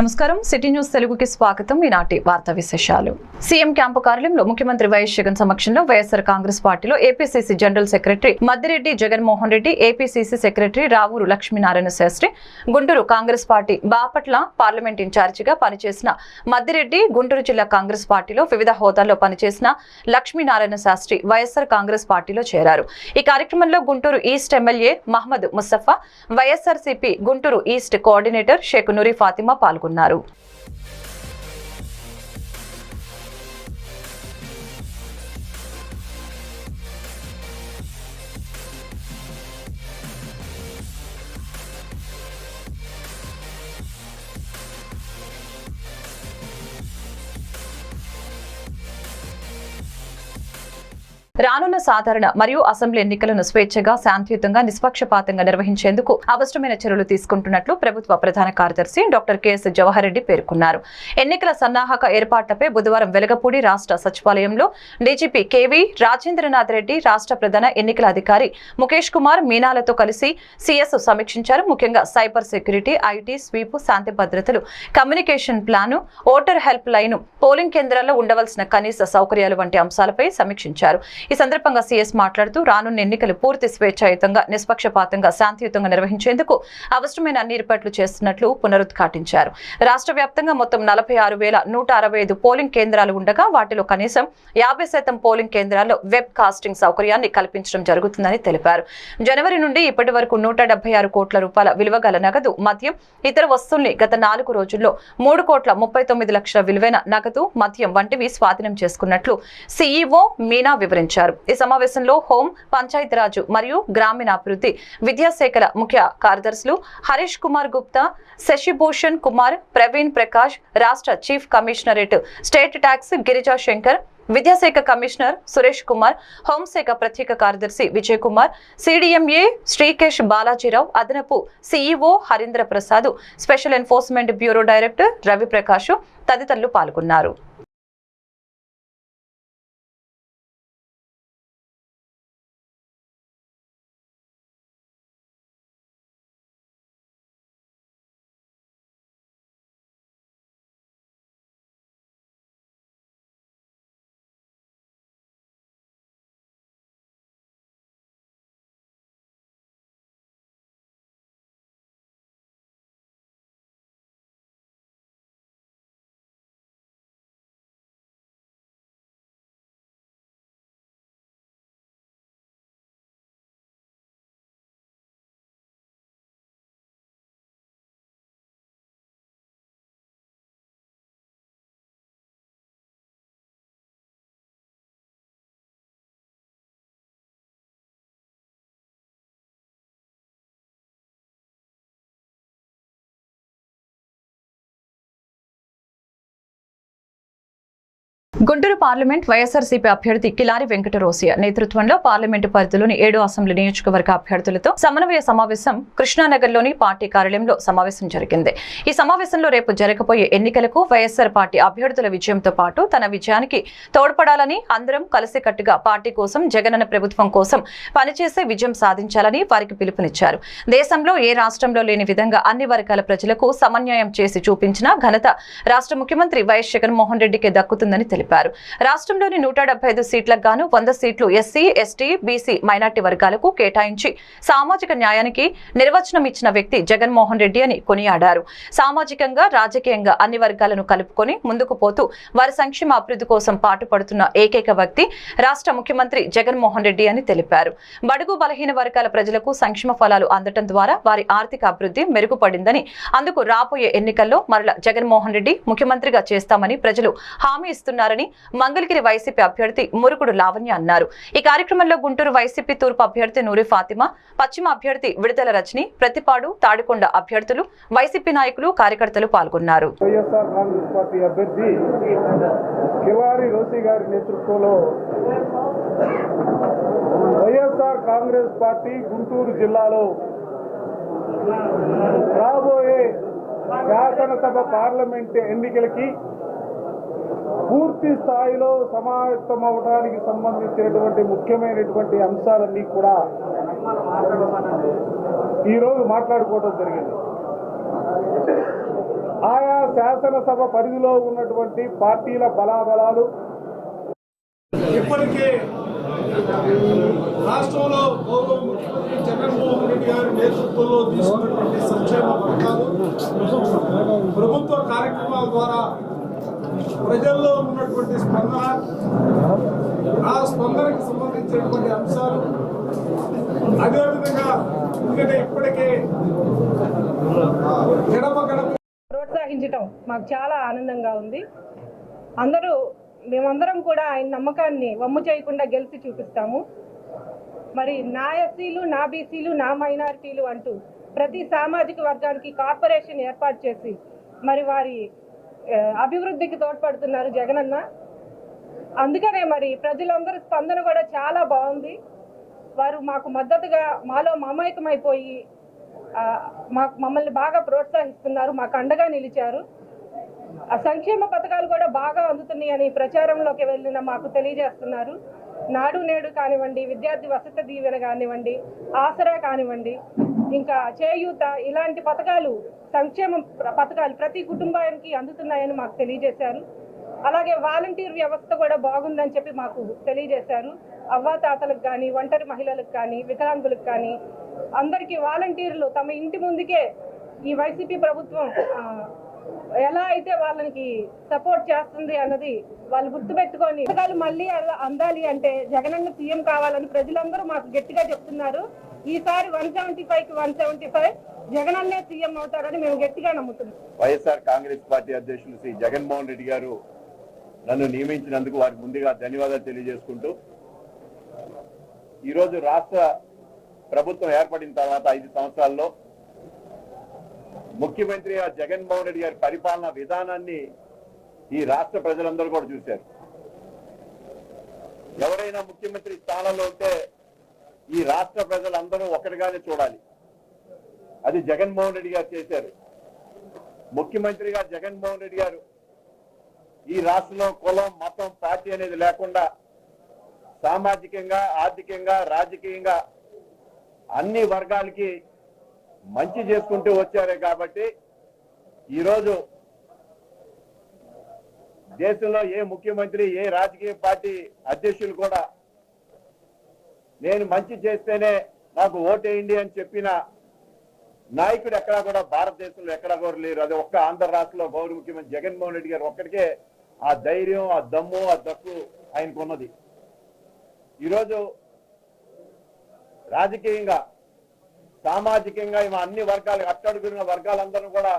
నమస్కారం. City news తెలుగుకి స్వాగతం. ఈనాటి వార్తా విశేషాలు. సీఎం క్యాంపు కార్యాలయంలో ముఖ్యమంత్రి వైఎస్ జగన్ సమక్షంలో వైఎస్ఆర్ కాంగ్రెస్ పార్టీలో APCC general secretary Maddireddy Jaganmohan Reddy APCC secretary Ravuru Lakshminarayana Shastri Guntur Congress party Bapatla parliament ఇన్ఛార్జిగా పనిచేసిన మద్దిరెడ్డి గుంటూరు జిల్లా కాంగ్రెస్ పార్టీలో వివిధ హోదాల్లో పనిచేసిన లక్ష్మీనారాయణ శాస్త్రి వైఎస్ఆర్ కాంగ్రెస్ పార్టీలో చేరారు. ఈ కార్యక్రమంలో Guntur east MLA Mohammed Mustafa YSRCP Guntur east coordinator Sheikh Noori Fatima పాల్గొన్నారు. పేర్కొన్నారు. రానున్న సాధారణ మరియు అసెంబ్లీ ఎన్నికలను స్వేచ్ఛగా శాంతియుతంగా నిష్పక్షపాతంగా నిర్వహించేందుకు అవసరమైన చర్యలు తీసుకుంటున్నట్లు ప్రభుత్వ ప్రధాన కార్యదర్శి డాక్టర్ కెఎస్ జవహర్ రెడ్డి పేర్కొన్నారు. ఎన్నికల సన్నాహక ఏర్పాట్లపై బుధవారం వెలగపూడి రాష్ట్ర సచివాలయంలో డీజీపీ కేవీ రాజేంద్రనాథ్ రెడ్డి రాష్ట్ర ప్రధాన ఎన్నికల అధికారి ముఖేష్ కుమార్ మీనాలతో కలిసి సీఎస్ సమీక్షించారు. ముఖ్యంగా సైబర్ సెక్యూరిటీ ఐటీ స్వీప్ శాంతి భద్రతలు communication plan voter help line polling కేంద్రాల్లో ఉండవలసిన కనీస సౌకర్యాలు వంటి అంశాలపై సమీక్షించారు. ఈ సందర్భంగా సీఎస్ మాట్లాడుతూ రానున్న ఎన్నికలు పూర్తి స్వేచ్ఛాయుతంగా నిష్పక్షపాతంగా శాంతియుతంగా నిర్వహించేందుకు అవసరమైన అన్ని ఏర్పాట్లు చేస్తున్నట్లు పునరుద్ఘాటించారు. రాష్ట్ర వ్యాప్తంగా మొత్తం నలభై ఆరు వేల నూట అరవై ఐదు పోలింగ్ కేంద్రాలు ఉండగా వాటిలో కనీసం యాభై శాతం పోలింగ్ కేంద్రాల్లో వెబ్ కాస్టింగ్ సౌకర్యాన్ని కల్పించడం జరుగుతుందని తెలిపారు. జనవరి నుండి ఇప్పటి వరకు నూట ఆరు కోట్ల రూపాయల విలువ గల నగదు మద్యం ఇతర వస్తువుల్ని గత నాలుగు రోజుల్లో మూడు కోట్ల ముప్పై తొమ్మిది లక్షల విలువైన నగదు మద్యం వంటివి స్వాధీనం చేసుకున్నట్లు సీఈఓ మీనా వివరించారు. ఈ సమావేశంలో హోం పంచాయతీరాజు మరియు గ్రామీణాభివృద్ధి విద్యాశాఖల ముఖ్య కార్యదర్శులు హరీష్ కుమార్ గుప్తా శశిభూషణ్ కుమార్ ప్రవీణ్ ప్రకాష్ రాష్ట్ర chief commissionerate state tax Girija Shankar విద్యాశాఖ కమిషనర్ సురేష్ కుమార్ హోంశాఖ ప్రత్యేక కార్యదర్శి విజయ్ కుమార్ సిడిఎంఏ శ్రీకేష్ బాలాజీరావు అదనపు CEO Harindra Prasad special enforcement bureau director Ravi Prakash తదితరులు పాల్గొన్నారు. గుంటూరు పార్లమెంట్ వైఎస్ఆర్సీపీ అభ్యర్థి కిలారి వెంకట రోసియా నేతృత్వంలో పార్లమెంటు పరిధిలోని ఏడు అసెంబ్లీ నియోజకవర్గ అభ్యర్థులతో సమన్వయ సమావేశం కృష్ణానగర్లోని పార్టీ కార్యాలయంలో సమావేశం జరిగింది. ఈ సమావేశంలో రేపు జరగబోయే ఎన్నికలకు వైఎస్ఆర్ పార్టీ అభ్యర్థుల విజయంతో పాటు తన విజయానికి తోడ్పడాలని అందరం కలిసికట్టుగా పార్టీ కోసం జగనన్న ప్రభుత్వం కోసం పనిచేసే విజయం సాధించాలని వారికి పిలుపునిచ్చారు. దేశంలో ఏ రాష్ట్రంలో లేని విధంగా అన్ని వర్గాల ప్రజలకు సమన్యాయం చేసి చూపించిన ఘనత రాష్ట్ర ముఖ్యమంత్రి వైఎస్ జగన్మోహన్ రెడ్డికి దక్కుతుందని తెలిపారు. రాష్ట్రంలోని నూట సీట్లకు గాను వంద సీట్లు ఎస్సీ ఎస్టీ బీసీ మైనార్టీ వర్గాలకు కేటాయించి సామాజిక న్యాయానికి నిర్వచనం ఇచ్చిన వ్యక్తి జగన్మోహన్ రెడ్డి అని కొనియాడారు. సామాజికంగా రాజకీయంగా అన్ని వర్గాలను కలుపుకొని ముందుకు పోతూ వారి సంక్షేమ అభివృద్ధి కోసం పాటుపడుతున్న ఏకైక వ్యక్తి రాష్ట్ర ముఖ్యమంత్రి జగన్మోహన్ రెడ్డి అని తెలిపారు. బడుగు బలహీన వర్గాల ప్రజలకు సంక్షేమ ఫలాలు అందటం ద్వారా వారి ఆర్థిక అభివృద్ధి మెరుగుపడిందని అందుకు రాబోయే ఎన్నికల్లో మరల జగన్మోహన్ రెడ్డి ముఖ్యమంత్రిగా చేస్తామని ప్రజలు హామీ ఇస్తున్నారని చేయాలని మంగళగిరి వైసీపీ అభ్యర్థి మురుగుడు లావణ్య అన్నారు. ఈ కార్యక్రమంలో గుంటూరు వైసీపీ తూర్పు అభ్యర్థి నూరి ఫాతిమా పశ్చిమ అభ్యర్థి విడుదల రజని ప్రతిపాడు తాడికొండ అభ్యర్థులు వైసీపీ నాయకులు కార్యకర్తలు పాల్గొన్నారు. YSR Congress party YSR Congress party Guntur జిల్లాలో రాబోయే శాసనసభ పార్లమెంట్ ఎన్నికలకి పూర్తి స్థాయిలో సమాయత్తం అవడానికి సంబంధించినటువంటి ముఖ్యమైనటువంటి అంశాలన్నీ కూడా ఈరోజు మాట్లాడుకోవడం జరిగింది. ఆయా శాసనసభ పరిధిలో ఉన్నటువంటి పార్టీల బలాబలాలు ఇప్పటికే రాష్ట్రంలో గౌరవ ముఖ్యమంత్రి జగన్మోహన్ రెడ్డి గారి నేతృత్వంలో తీసుకున్నటువంటి సంక్షేమ పథకాలు ప్రభుత్వ కార్యక్రమాల ద్వారా ప్రజల్లో ఉన్నటువంటి స్పందన ఆ స్పందనకు సంబంధించినటువంటి అంశాలు అదేవిధంగా ఎందుకంటే ఇప్పటికే గడప గడప ప్రోత్సహించటం మాకు చాలా ఆనందంగా ఉంది. అందరూ మేమందరం కూడా ఆయన నమ్మకాన్ని వమ్ము చేయకుండా గెలిచి చూపిస్తాము. మరి నా ఎస్సీలు నా బీసీలు నా మైనారిటీలు అంటూ ప్రతి సామాజిక వర్గానికి కార్పొరేషన్ ఏర్పాటు చేసి మరి వారి అభివృద్ధికి తోడ్పడుతున్నారు జగనన్న. అందుకనే మరి ప్రజలందరి స్పందన కూడా చాలా బాగుంది. వారు మాకు మద్దతుగా మాలో మమేకమైపోయి మాకు మమ్మల్ని బాగా ప్రోత్సహిస్తున్నారు మాకు అండగా నిలిచారు. ఆ సంక్షేమ పథకాలు కూడా బాగా అందుతున్నాయని ప్రచారంలోకి వెళ్ళిన మాకు తెలియజేస్తున్నారు. నాడు నేడు కానివ్వండి విద్యార్థి వసతి దీవెన కానివ్వండి ఆసరా కానివ్వండి ఇంకా చేయూత ఇలాంటి పథకాలు సంక్షేమ పథకాలు ప్రతి కుటుంబానికి అందుతున్నాయని మాకు తెలియజేశారు. అలాగే వాలంటీర్ వ్యవస్థ కూడా బాగుందని చెప్పి మాకు తెలియజేశారు. అవ్వాతాతలకు కానీ ఒంటరి మహిళలకు కానీ వికలాంగులకు కానీ అందరికీ వాలంటీర్లు తమ ఇంటి ముందుకే ఈ వైసీపీ ప్రభుత్వం ఎలా అయితే వాళ్ళకి సపోర్ట్ చేస్తుంది అన్నది వాళ్ళు గుర్తుపెట్టుకొని పథకాలు మళ్ళీ అలా అందాలి అంటే జగనన్న సీఎం కావాలని ప్రజలందరూ మాకు గట్టిగా చెప్తున్నారు. ఈసారి వన్ సెవెంటీ ఫైవ్కి వన్ సెవెంటీ ఫైవ్ జగనన్నే సీఎం అవుతారని మేము గట్టిగా నమ్ముతున్నాం. వైఎస్ఆర్ కాంగ్రెస్ పార్టీ అధ్యక్షులు శ్రీ జగన్మోహన్ రెడ్డి గారు నన్ను నియమించినందుకు వారికి ముందుగా ధన్యవాదాలు తెలియజేసుకుంటూ ఈరోజు రాష్ట్ర ప్రభుత్వం ఏర్పడిన తర్వాత ఐదు సంవత్సరాల్లో ముఖ్యమంత్రి జగన్మోహన్ రెడ్డి గారి పరిపాలన విధానాన్ని ఈ రాష్ట్ర ప్రజలందరూ కూడా చూశారు. ఎవరైనా ముఖ్యమంత్రి స్థానంలో ఉంటే ఈ రాష్ట్ర ప్రజలందరూ ఒకటిగానే చూడాలి. అది జగన్మోహన్ రెడ్డి గారు చేశారు. ముఖ్యమంత్రిగా జగన్మోహన్ రెడ్డి గారు ఈ రాష్ట్రంలో కులం మతం పార్టీ అనేది లేకుండా సామాజికంగా ఆర్థికంగా రాజకీయంగా అన్ని వర్గాలకి మంచి చేసుకుంటూ వచ్చారే కాబట్టి ఈరోజు దేశంలో ఏ ముఖ్యమంత్రి ఏ రాజకీయ పార్టీ అధ్యక్షులు కూడా నేను మంచి చేస్తేనే నాకు ఓటేయండి అని చెప్పిన నాయకుడు ఎక్కడా కూడా భారతదేశంలో ఎక్కడా కూడా లేరు. అది ఒక్క ఆంధ్ర రాష్ట్రంలో గౌరవ ముఖ్యమంత్రి జగన్మోహన్ రెడ్డి గారు ఒక్కడికే ఆ ధైర్యం ఆ దమ్ము ఆ దక్కు ఆయనకు ఉన్నది. ఈరోజు రాజకీయంగా సామాజికంగా ఇవి అన్ని వర్గాలు అట్టడుగున్న వర్గాలందరూ కూడా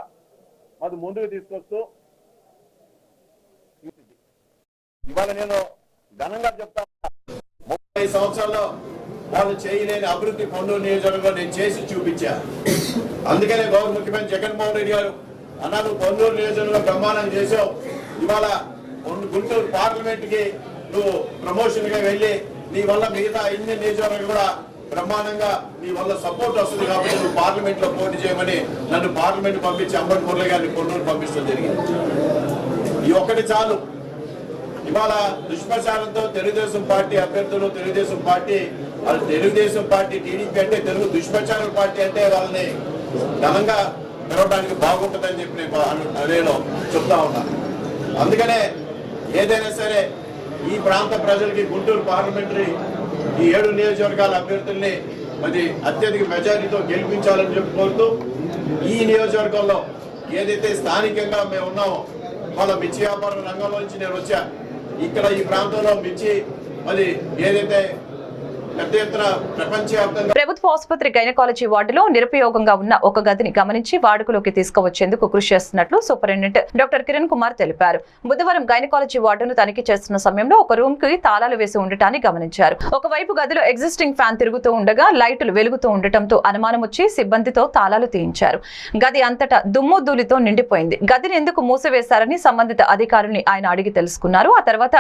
మాకు ముందుకు తీసుకొస్తూ ఇవాళ నేను ఘనంగా చెప్తా ముప్పై సంవత్సరాల్లో వాళ్ళు చేయలేని అభివృద్ధి పనులు నియోజకవర్గంలో నేను చేసి చూపించా. అందుకనే గౌరవ ముఖ్యమంత్రి జగన్మోహన్ రెడ్డి గారు అన్నా పొన్నూరు పొందూరు నియోజకవర్గంలో బ్రహ్మాండం చేసావు. ఇవాళ గుంటూరు పార్లమెంట్కి నువ్వు ప్రమోషన్గా వెళ్ళి నీ వల్ల మిగతా ఇన్ని నియోజకవర్గం కూడా బ్రహ్మాండంగా నీ వల్ల సపోర్ట్ వస్తుంది కాబట్టి నువ్వు పార్లమెంట్లో పోటీ చేయమని నన్ను పార్లమెంట్ పంపించి అంబర్ మురళి గారిని పొన్నూరు పంపించడం జరిగింది. ఈ ఒక్కటి చాలు. ఇవాళ దుష్ప్రచారంతో తెలుగుదేశం పార్టీ అభ్యర్థులు తెలుగుదేశం పార్టీ వాళ్ళు తెలుగుదేశం పార్టీ టీడీపీ అంటే తెలుగు దుష్ప్రచార పార్టీ అంటే వాళ్ళని ఘనంగా పిలవడానికి బాగుంటుందని చెప్పి నేను అను- చెప్తా ఉన్నాను అందుకనే ఏదైనా సరే ఈ ప్రాంత ప్రజలకి గుంటూరు పార్లమెంటరీ ఈ ఏడు నియోజకవర్గాల అభ్యర్థుల్ని మరి అత్యధిక మెజారిటీతో గెలిపించాలని చెప్పి కోరుతూ ఈ నియోజకవర్గంలో ఏదైతే స్థానికంగా మేము ఉన్నామో వాళ్ళ మిర్చి వ్యాపార రంగంలో నుంచి నేను వచ్చాను ఇక్కడ ఈ ప్రాంతంలో మిర్చి మరి ఏదైతే పెద్ద ఎత్తున ప్రపంచవ్యాప్తంగా ప్రభుత్వ ఆసుపత్రి గైనకాలజీ వార్డులో నిరుపయోగంగా ఉన్న ఒక గదిని గమనించి వాడుకలోకి తీసుకువచ్చేందుకు కృషి చేస్తున్నట్లు సూపరింటెండెంట్ డాక్టర్ కిరణ్ కుమార్ తెలిపారు. బుధవారం గైనకాలజీ వార్డును తనిఖీ చేస్తున్న సమయంలో ఒక రూమ్కి తాళాలు వేసి ఉండటాన్ని గమనించారు. ఒకవైపు గదిలో ఎగ్జిస్టింగ్ ఫ్యాన్ తిరుగుతూ ఉండగా లైట్లు వెలుగుతూ ఉండటంతో అనుమానం వచ్చి సిబ్బందితో తాళాలు తీయించారు. గది అంతటా దుమ్ము ధూళితో నిండిపోయింది. గదిని ఎందుకు మూసివేశారని సంబంధిత అధికారుల్ని ఆయన అడిగి తెలుసుకున్నారు. ఆ తర్వాత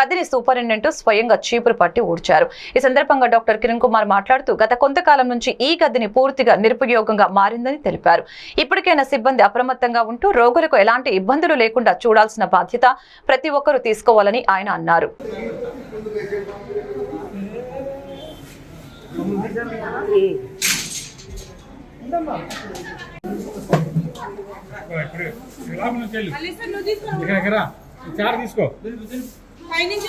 గదిని సూపరింటెండెంట్ స్వయంగా చీపురు పట్టి ఊడ్చారు. ఈ సందర్భంగా డాక్టర్ కిరణ్ కుమార్ మాట్లాడుతూ గత కొంతకాలం నుంచి ఈ గదిని పూర్తిగా నిరుపయోగంగా మారిందని తెలిపారు. ఇప్పటికైనా సిబ్బంది అప్రమత్తంగా ఉంటూ రోగులకు ఎలాంటి ఇబ్బందులు లేకుండా చూడాల్సిన బాధ్యత ప్రతి ఒక్కరూ తీసుకోవాలని ఆయన అన్నారు. చార్ తీసుకో పైనుంచి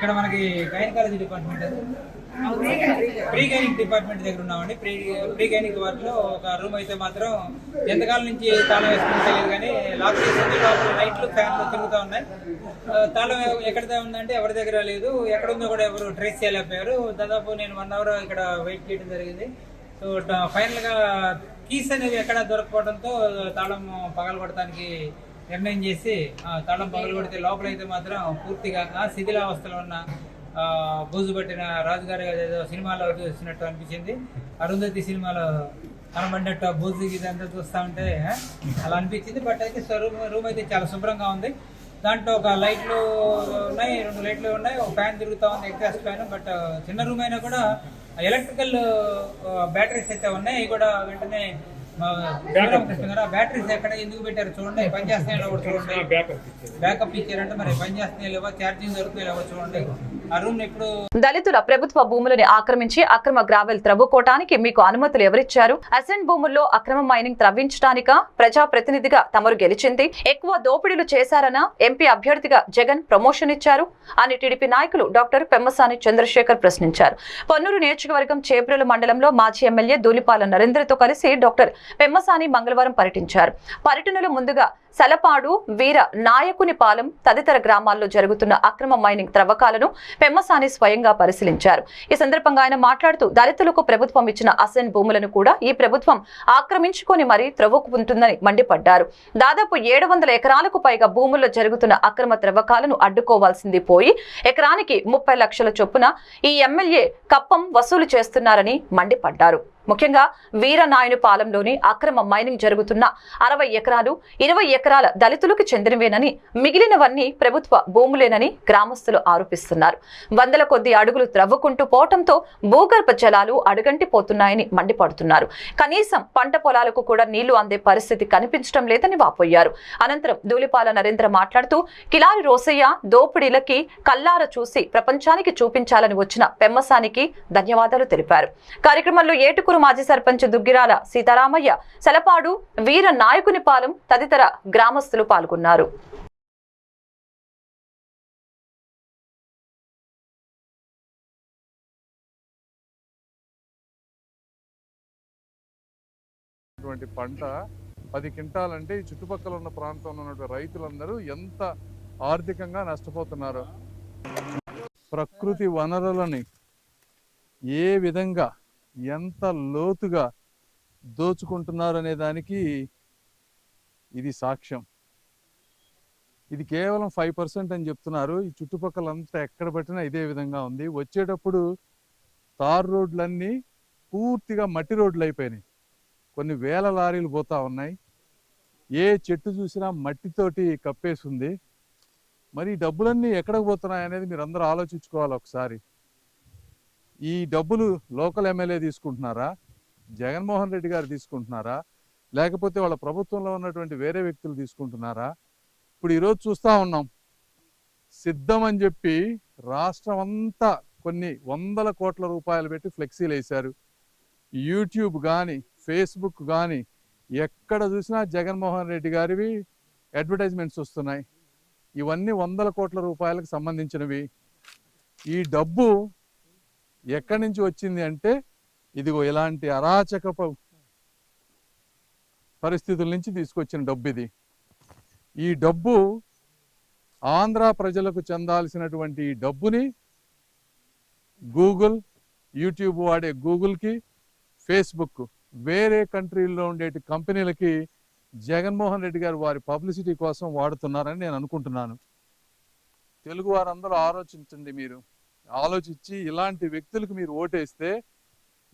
ఇక్కడ మనకి gynaecology department pre gynaec department దగ్గర ఉన్నామండి. ప్రీ ప్రీ గైనిక్ వార్డులో ఒక రూమ్ అయితే మాత్రం ఎంతకాలం నుంచి తాళం వేసుకుని తెలియదు కానీ లాక్ చేసింది లోపల లైట్లు ఫ్యాన్లు తిరుగుతూ ఉన్నాయి. తాళం ఎక్కడ ఉందంటే ఎవరి దగ్గర లేదు. ఎక్కడ ఉందో కూడా ఎవరు ట్రేస్ చేయలేకపోయారు. దాదాపు నేను వన్ అవర్ ఇక్కడ వెయిట్ చేయడం జరిగింది. సో ఫైనల్గా కీస్ అనేవి ఎక్కడ దొరకపోవడంతో తాళం పగలగొట్టడానికి నిర్ణయం చేసి ఆ పగలు పగలగొడితే లోపలైతే మాత్రం పూర్తిగా ఆ శిథిలావస్థలో ఉన్న బూజు పట్టిన రాజుగారి ఏదో సినిమాలో చూసినట్టు అనిపించింది. అరుంధతి సినిమాలో కనబడినట్టు ఆ బూజు ఇదంతా చూస్తా ఉంటే అలా అనిపించింది. బట్ అయితే రూమ్ రూమ్ అయితే చాలా శుభ్రంగా ఉంది. దాంట్లో ఒక లైట్లు ఉన్నాయి రెండు లైట్లు ఉన్నాయి ఒక ఫ్యాన్ తిరుగుతూ ఉంది ఎగ్జాస్ట్ ఫ్యాన్. బట్ చిన్న రూమ్ అయినా కూడా ఎలక్ట్రికల్ బ్యాటరీస్ అయితే ఉన్నాయి. అవి కూడా వెంటనే బ్యాటరీస్ ఎక్కడ? ఎందుకు పెట్టారు? చూడండి. పని చేస్తున్నాయో చూడండి. బ్యాకప్ ఇచ్చారంటే మరి పని చేస్తున్నాయో లేవో ఛార్జింగ్ దొరుకుతాయో లేవో చూడండి. దళితుల ప్రభుత్వ భూములని ఆక్రమించి అక్రమ గ్రావెల్ త్రవ్వుకోవటానికి మీకు అనుమతులు ఎవరిచ్చారు? అసెంట్ భూముల్లో అక్రమ మైనింగ్ త్రవ్వించడానిక ప్రజాప్రతినిధిగా తమరు గెలిచింది? ఎక్కువ దోపిడీలు చేశారన? ఎంపీ అభ్యర్థిగా జగన్ ప్రమోషన్ ఇచ్చారు? అని టీడీపీ నాయకులు డాక్టర్ పెమ్మసాని చంద్రశేఖర్ ప్రశ్నించారు. పొన్నూరు నియోజకవర్గం చేబ్రోలు మండలంలో మాజీ ఎమ్మెల్యే దూలిపాల నరేంద్రతో కలిసి డాక్టర్ పెమ్మసాని మంగళవారం పర్యటించారు. పర్యటనలో ముందుగా సలపాడు వీర నాయకుని పాలెం తదితర గ్రామాల్లో జరుగుతున్న అక్రమ మైనింగ్ త్రవ్వకాలను పెమ్మసాని స్వయంగా పరిశీలించారు. ఈ సందర్భంగా ఆయన మాట్లాడుతూ దళితులకు ప్రభుత్వం ఇచ్చిన అసెన్ భూములను కూడా ఈ ప్రభుత్వం ఆక్రమించుకొని మరీ త్రవ్వుకుంటుందని మండిపడ్డారు. దాదాపు ఏడు వందల ఎకరాలకు పైగా భూముల్లో జరుగుతున్న అక్రమ త్రవ్వకాలను అడ్డుకోవాల్సింది పోయి ఎకరానికి ముప్పై లక్షల చొప్పున ఈ ఎమ్మెల్యే కప్పం వసూలు చేస్తున్నారని మండిపడ్డారు. ముఖ్యంగా వీరనాయుని పాలెంలోని అక్రమ మైనింగ్ జరుగుతున్న అరవై ఎకరాలు ఇరవై ఎకరాల దళితులకు చెందినవేనని మిగిలినవన్నీ ప్రభుత్వ భూములేనని గ్రామస్తులు ఆరోపిస్తున్నారు. వందల కొద్ది అడుగులు త్రవ్వుకుంటూ పోవటంతో భూగర్భ జలాలు అడుగంటిపోతున్నాయని మండిపడుతున్నారు. కనీసం పంట పొలాలకు కూడా నీళ్ళు అందే పరిస్థితి కనిపించడం లేదని వాపోయారు. అనంతరం ధూళిపాల నరేంద్ర మాట్లాడుతూ కిలారి రోసయ్య దోపిడీలకి కల్లార చూసి ప్రపంచానికి చూపించాలని వచ్చిన పెమ్మసానికి ధన్యవాదాలు తెలిపారు. కార్యక్రమంలో ఏటుకురు మాజీ సర్పంచ్ దుగ్గిరాల సీతారామయ్య సెలపాడు వీర నాయకుని పాలెం తదితర గ్రామస్తులు పాల్గొన్నారు. ఉన్నటువంటి పంట పది క్వింటాలంటే ఈ చుట్టుపక్కల ఉన్న ప్రాంతంలో ఉన్నటువంటి రైతులందరూ ఎంత ఆర్థికంగా నష్టపోతున్నారు? ప్రకృతి వనరులని ఏ విధంగా ఎంత లోతుగా దోచుకుంటున్నారు అనే దానికి ఇది సాక్ష్యం. ఇది కేవలం ఫైవ్ పర్సెంట్ అని చెప్తున్నారు. ఈ చుట్టుపక్కల అంతా ఎక్కడ పట్టినా ఇదే విధంగా ఉంది. వచ్చేటప్పుడు తార్ రోడ్లన్నీ పూర్తిగా మట్టి రోడ్లు అయిపోయినాయి. కొన్ని వేల లారీలు పోతా ఉన్నాయి. ఏ చెట్టు చూసినా మట్టితోటి కప్పేసింది మరి ఈ డబ్బులన్నీ ఎక్కడికి పోతున్నాయి అనేది మీరు అందరూ ఆలోచించుకోవాలి ఒకసారి. ఈ డబ్బులు లోకల్ ఎమ్మెల్యే తీసుకుంటున్నారా? జగన్మోహన్ రెడ్డి గారు తీసుకుంటున్నారా? లేకపోతే వాళ్ళ ప్రభుత్వంలో ఉన్నటువంటి వేరే వ్యక్తులు తీసుకుంటున్నారా? ఇప్పుడు ఈరోజు చూస్తూ ఉన్నాం. సిద్ధం అని చెప్పి రాష్ట్రం అంతా కొన్ని వందల కోట్ల రూపాయలు పెట్టి ఫ్లెక్సీలు వేశారు. యూట్యూబ్ కానీ ఫేస్బుక్ కానీ ఎక్కడ చూసినా జగన్మోహన్ రెడ్డి గారివి అడ్వర్టైజ్మెంట్స్ వస్తున్నాయి. ఇవన్నీ వందల కోట్ల రూపాయలకు సంబంధించినవి. ఈ డబ్బు ఎక్కడి నుంచి వచ్చింది అంటే ఇదిగో ఇలాంటి అరాచక పరిస్థితుల నుంచి తీసుకొచ్చిన డబ్బు ఇది. ఈ డబ్బు ఆంధ్ర ప్రజలకు చెందాల్సినటువంటి ఈ డబ్బుని గూగుల్ యూట్యూబ్ వాడే గూగుల్కి ఫేస్బుక్ వేరే కంట్రీల్లో ఉండేటి కంపెనీలకి జగన్మోహన్ రెడ్డి గారు వారి పబ్లిసిటీ కోసం వాడుతున్నారని నేను అనుకుంటున్నాను. తెలుగు వారందరూ ఆలోచించండి మీరు. ఆలోచించి ఇలాంటి వ్యక్తులకు మీరు ఓటేస్తే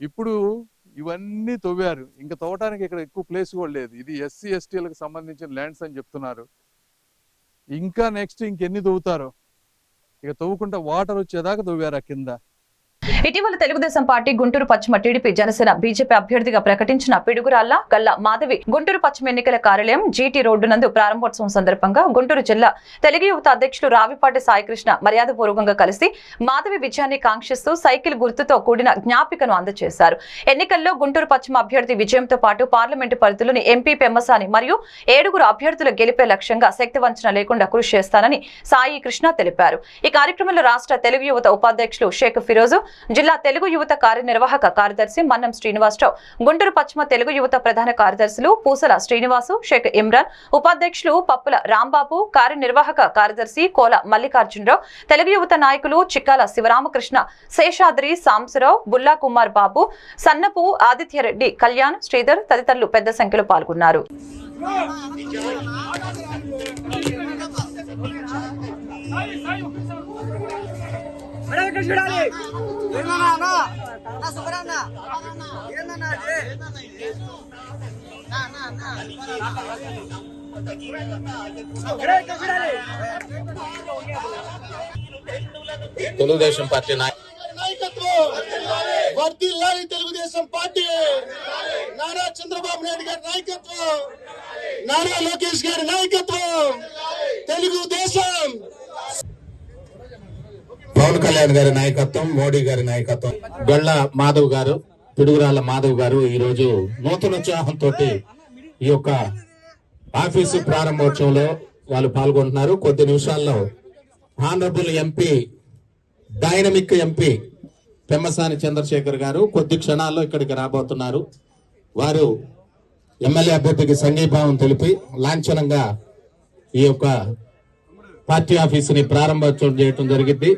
ఇప్పుడు ఇవన్నీ తవ్వారు. ఇంకా తవ్వటానికి ఇక్కడ ఎక్కువ ప్లేస్ కూడా లేదు. ఇది ఎస్సీ ఎస్టీలకు సంబంధించిన ల్యాండ్స్ అని చెప్తున్నారు. ఇంకా నెక్స్ట్ ఇంకెన్ని తవ్వుతారో? ఇక తవ్వుకుంటే వాటర్ వచ్చేదాకా తవ్వారు ఆ కింద. ఇటీవల తెలుగుదేశం పార్టీ గుంటూరు పశ్చిమ టీడీపీ జనసేన బీజేపీ అభ్యర్థిగా ప్రకటించిన పిడుగురాళ్ళ గల్లా మాధవి గుంటూరు పశ్చిమ ఎన్నికల కార్యాలయం జీటీ రోడ్డు నందు ప్రారంభోత్సవం సందర్భంగా గుంటూరు జిల్లా తెలుగు యువత అధ్యక్షులు రావిపాటి సాయికృష్ణ మర్యాదపూర్వకంగా కలిసి మాధవి విజయాన్ని కాంక్షిస్తూ సైకిల్ గుర్తుతో కూడిన జ్ఞాపికను అందజేశారు. ఎన్నికల్లో గుంటూరు పశ్చిమ అభ్యర్థి విజయంతో పాటు పార్లమెంటు పరిధిలోని ఎంపీ పెమ్మసాని మరియు ఏడుగురు అభ్యర్థులు గెలిపే లక్ష్యంగా శక్తి వంచన లేకుండా కృషి చేస్తానని సాయి కృష్ణ తెలిపారు. ఈ కార్యక్రమంలో రాష్ట్ర తెలుగు యువత ఉపాధ్యక్షులు షేక్ ఫిరోజు జిల్లా తెలుగు యువత కార్యనిర్వాహక కార్యదర్శి మన్నం శ్రీనివాసరావు గుంటూరు పశ్చిమ తెలుగు యువత ప్రధాన కార్యదర్శులు పూసల శ్రీనివాసు షేక్ ఇమ్రాన్ ఉపాధ్యక్షులు పప్పుల రాంబాబు కార్యనిర్వాహక కార్యదర్శి కోల మల్లికార్జునరావు తెలుగు యువత నాయకులు చిక్కాల శివరామకృష్ణ శేషాద్రి సాంసరావు బుల్లా కుమార్ బాబు సన్నపు ఆదిత్యరెడ్డి కళ్యాణ్ శ్రీధర్ తదితరులు పెద్ద సంఖ్యలో పాల్గొన్నారు తెలుగుదేశం పార్టీ నాయకత్వం వర్ధిల్లాలి తెలుగుదేశం పార్టీ. నారా చంద్రబాబు నాయుడు గారి నాయకత్వం. నారా లోకేష్ గారి నాయకత్వం. తెలుగుదేశం కళ్యాణ్ గారి నాయకత్వం మోడీ గారి నాయకత్వం. గొళ్ళ మాధవ్ గారు పిడుగురాల మాధవ్ గారు ఈ రోజు నూతనోత్సాహంతో ఈ యొక్క ఆఫీసు ప్రారంభోత్సవంలో వాళ్ళు పాల్గొంటున్నారు. కొద్ది నిమిషాల్లో honourable MP dynamic MP Pemmasani Chandrasekhar గారు కొద్ది క్షణాల్లో ఇక్కడికి రాబోతున్నారు. వారు ఎమ్మెల్యే అభ్యర్థికి సంఘీభావం తెలిపి లాంఛనంగా ఈ యొక్క పార్టీ ఆఫీసుని ప్రారంభోత్సవం చేయడం జరిగింది.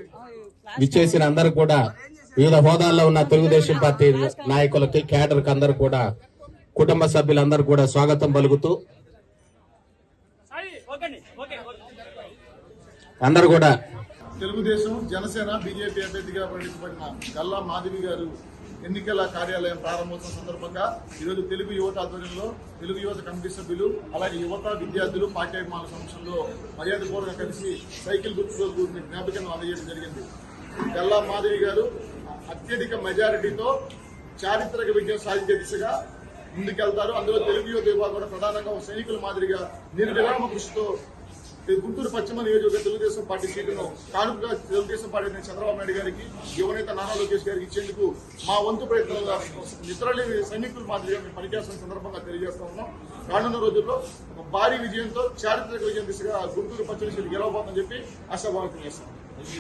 విచ్చేసిన అందరూ కూడా వివిధ హోదాల్లో ఉన్న తెలుగుదేశం పార్టీ నాయకులకి కేడర్ అందరు కూడా కుటుంబ సభ్యులందరూ కూడా స్వాగతం పలుకుతూ అందరూ కూడా తెలుగుదేశం జనసేన బీజేపీ అభ్యర్థిగా ప్రకటించబడిన గల్లా మాధవి గారు ఎన్నికల కార్యాలయం ప్రారంభోత్సవం సందర్భంగా ఈరోజు తెలుగు యువత ఆధ్వర్యంలో తెలుగు యువత కమిటీ సభ్యులు అలాగే యువత విద్యార్థులు పార్టీ అభిమానుల సమక్షంలో మర్యాదపూర్వకంగా కలిసి సైకిల్ గుర్తుతో కూడిన జ్ఞాపికను అందజేయడం జరిగింది. గల్లా మాధవి గారు అత్యధిక మెజారిటీతో చారిత్రక విజయం సాధించే దిశగా ముందుకెళ్తారు. అందులో తెలుగు యువత విభాగం కూడా ప్రధానంగా సైనికుల మాదిరిగా నిర్విరామ కృషితో గుంటూరు పశ్చిమ నియోజకవర్గ తెలుగుదేశం పార్టీ సీటును కానుకగా తెలుగుదేశం పార్టీ చంద్రబాబు నాయుడు గారికి యువనేత నానా లోకేష్ గారికి ఇచ్చేందుకు మా వంతు ప్రయత్నంగా ఇతరులు సైనికుల మాదిరిగా మేము పనిచేస్తున్న సందర్భంగా తెలియజేస్తా ఉన్నాం. రానున్న రోజుల్లో భారీ విజయంతో చారిత్రక విజయం దిశగా గుంటూరు పశ్చిమ సీటు గెలవబోతుందని చెప్పి ఆశాభావం చేస్తాం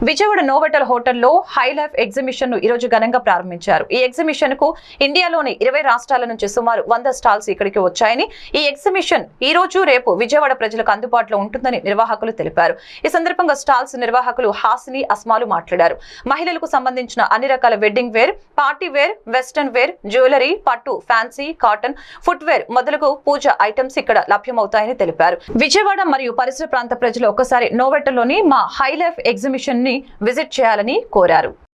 విజయవాడ నోవెటల్ హోటల్లో హై లైఫ్ ఎగ్జిబిషన్ను ఈ రోజు ఘనంగా ప్రారంభించారు. ఈ ఎగ్జిబిషన్కు ఇండియాలోని ఇరవై రాష్ట్రాల నుంచి సుమారు వంద స్టాల్స్ ఇక్కడికి వచ్చాయని ఈ ఎగ్జిబిషన్ ఈ రోజు రేపు విజయవాడ ప్రజలకు అందుబాటులో ఉంటుందని నిర్వాహకులు తెలిపారు. ఈ సందర్భంగా స్టాల్స్ నిర్వాహకులు హాసిని అస్మాలు మాట్లాడారు. మహిళలకు సంబంధించిన అన్ని రకాల wedding wear party wear western wear jewellery పట్టు ఫ్యాన్సీ కాటన్ ఫుట్ వేర్ మొదలగు పూజ ఐటమ్స్ ఇక్కడ లభ్యమవుతాయని తెలిపారు. విజయవాడ మరియు పరిసర ప్రాంత ప్రజలు ఒక్కసారి నోవెటల్లోని మా హై లైఫ్ ఎగ్జిబిషన్ ని విజిట్ చేయాలని కోరారు.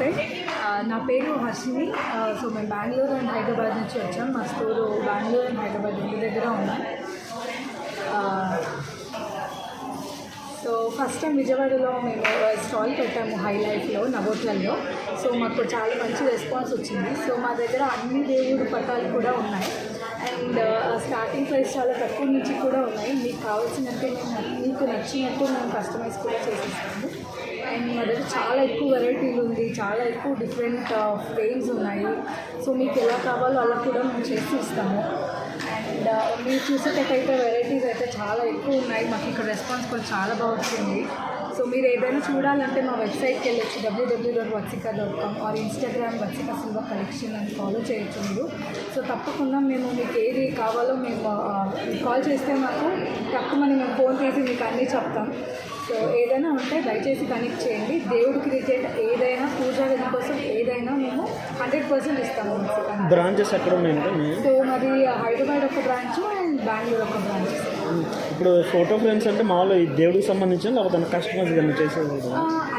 నమస్తే. నా పేరు హర్షిని. సో మేము బెంగళూరు అండ్ హైదరాబాద్ నుంచి వచ్చాం. మా స్టోరు బెంగళూరు అండ్ హైదరాబాద్ ఇంటి దగ్గర ఉన్నాం సో ఫస్ట్ టైం విజయవాడలో మేము స్టాల్ పెట్టాము హై లైఫ్లో నవోట్లలో సో మాకు చాలా మంచి రెస్పాన్స్ వచ్చింది. సో మా దగ్గర అన్ని దేవుడు పటాలు కూడా ఉన్నాయి. అండ్ స్టార్టింగ్ ప్రైస్ చాలా తక్కువ నుంచి కూడా ఉన్నాయి. మీకు కావాల్సినట్టు మేము మీకు నచ్చినట్టు మేము కస్టమైజ్ కూడా చేసేస్తాము అండ్ మా దగ్గర చాలా ఎక్కువ వెరైటీలు ఉంది చాలా ఎక్కువ డిఫరెంట్ ఫ్రేమ్స్ uh, ఉన్నాయి. సో మీకు ఎలా కావాలో అలా కూడా మేము చేసి ఇస్తాము. అండ్ uh, మీరు చూసేటట్టయితే వెరైటీస్ అయితే చాలా ఎక్కువ ఉన్నాయి. మాకు ఇక్కడ రెస్పాన్స్ కూడా చాలా బాగా వచ్చింది. సో మీరు ఏదైనా చూడాలంటే మా వెబ్సైట్కి వెళ్ళొచ్చు. WWW dot Vatsika dot com or Instagram Vatsika silver collection అని ఫాలో చేయొచ్చు మీరు. సో తప్పకుండా మేము మీకు ఏది కావాలో మేము uh, కాల్ చేస్తే మాకు తక్కువ మేము ఫోన్ చేసి మీకు అన్నీ చెప్తాం. సో ఏదైనా ఉంటే దయచేసి కనెక్ట్ చేయండి. దేవుడికి రిలేటెడ్ ఏదైనా పూజా గది కోసం ఏదైనా మేము హండ్రెడ్ పర్సెంట్ ఇస్తాము. బ్రాంచెస్ ఎక్కడ మీ? సో మాది హైదరాబాద్ ఒక బ్రాంచ్ అండ్ బెంగళూరు ఒక బ్రాంచ్. ఇప్పుడు ఫోటో ఫ్రేమ్స్ అంటే మామూలు ఈ దేవుడికి సంబంధించిన లేకపోతే కస్టమర్స్ కానీ చేసేది?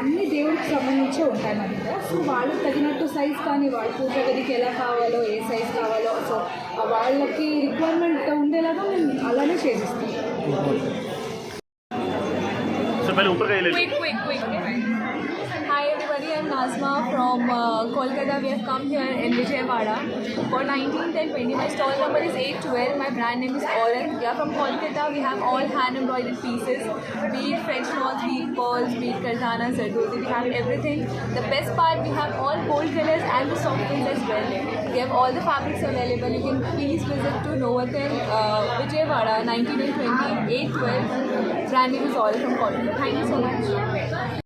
అన్ని దేవుడికి సంబంధించే ఉంటాయి మన దగ్గర. సో వాళ్ళకి తగినట్టు సైజ్ కానీ వాళ్ళ పూజ గదికి ఎలా కావాలో ఏ సైజ్ కావాలో సో వాళ్ళకి రిక్వైర్మెంట్ ఉండేలాగా మేము అలానే చేసిస్తాం Quick, quick, quick. Hi everybody, I'm Nazma from uh, Kolkata. We have come here in Vijayawada for 19th and 20. My stall number is 812. My brand name is Oren. We are from Kolkata. We have all hand embroidered pieces, be it French knot, be it pearls, be it zardozi. We have everything. The best part, we have all gold colors and the soft prints as well. We have all the fabrics available. You can please visit to Novotel, uh, Vijayawada, 19 and 20, 812. Brand name is Oren from Kolkata. Thank you so much.